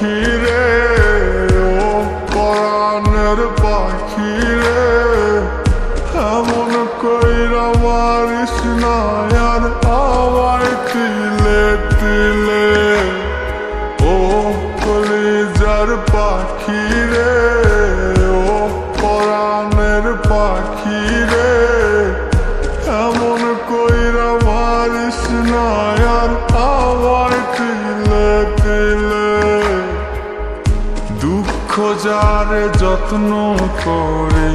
পাখি রে ও পরাণের পাখি রে এমন কইরা মারিস না যারে যত্ন করে,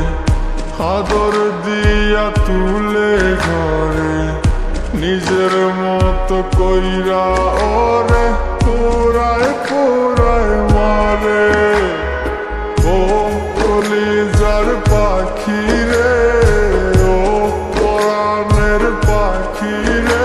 আদর দিয়া তুলে ঘরে নিজের মত কইরা ওরে পুরায় পুরায় মারে। ও কলিজার পাখি রে, ও পরাণের পাখি রে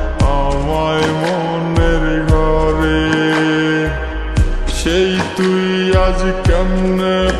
আমায় মনের ঘরে সেই তুই আজ কেমনে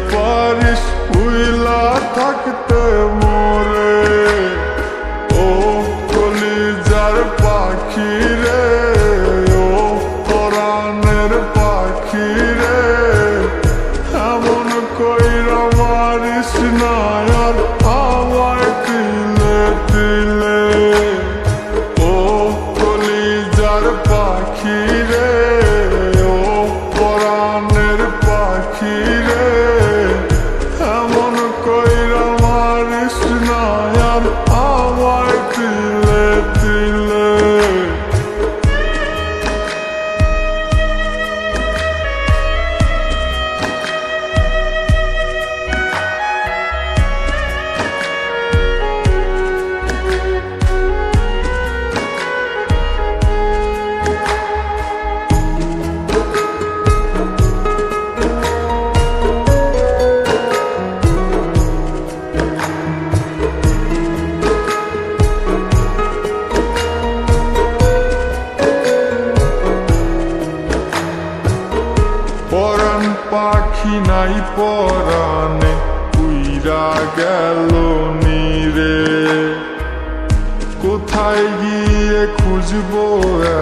কোথায় গিয়ে খুঁজবো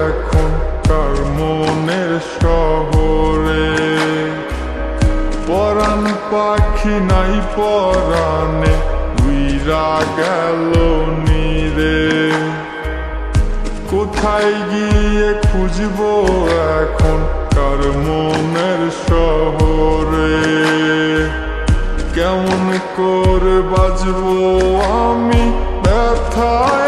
এখন? কার মনের শহরে? পরাণ পাখি নাই পরাণে, উইরা গেল নিরে। কোথায় গিয়ে খুঁজবো এখন? কার মনের শহরে? কেমন করে বাজবো আমি অন্তরে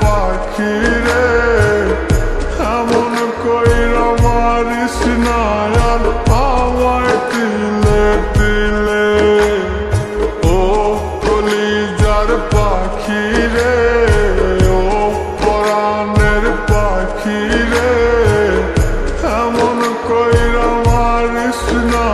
পাখিরে এমন কইর মারিস না আর আমায় দিলে দিলে ও কলিজার পাখিরে ও পরাণের পাখিরে এমন কইর মারিস না